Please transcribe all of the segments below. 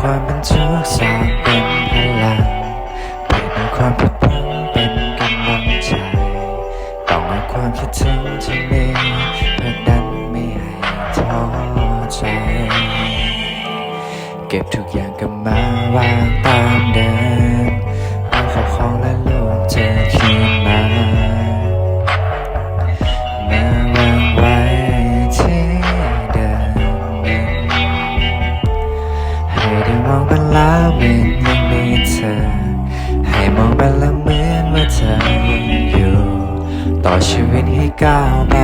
ความเป็นทุกข์สร้างเป็นพลังเปลี่ยนความผิดพลังเป็นกำลังใจ ต้องให้ความคิดถึงที่มีเพื่อดันไม่ให้ท้อใจ เก็บทุกอย่างกลับมาวางตามเดิมเอาของของและล ได้มองไปแล้วเหมือนยังมีเธอ ให้มองไปแล้วเหมือนว่าเธอยังอยู่ ต่อชีวิตให้ก้าวไป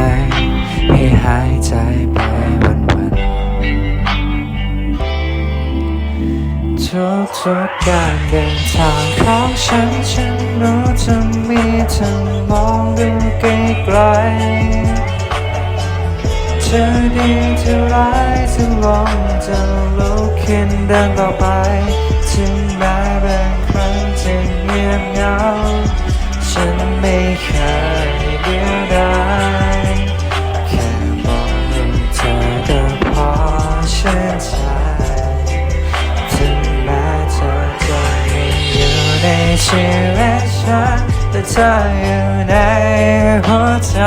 ให้หายใจไปวันวันๆทุกทุกการเดินทางของฉัน ฉันรู้จะมีเธอมองดูไกลๆ เธอดีเธอร้ายจะลงจะลุกขึ้นเดินต่อไปถึงแม้บางครั้งจะเงียบเหงาฉันไม่เคยเดียวดายแค่มองดูเธอก็พอชื่นใจถึงแม้เธอจะไม่อยู่ในชีวิตฉันแต่เธออยู่ในหัวใจ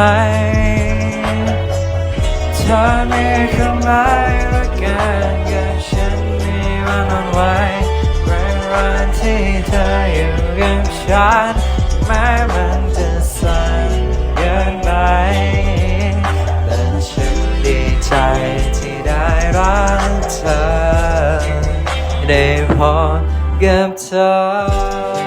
ธอมีความหมายและกันกับฉันมีวันวันไว้ในวันที่เธออยู่กับฉันแม้มันจะสั่นเกินไปแต่ฉันดีใจที่ได้รักเธอ ได้พบกับเธอ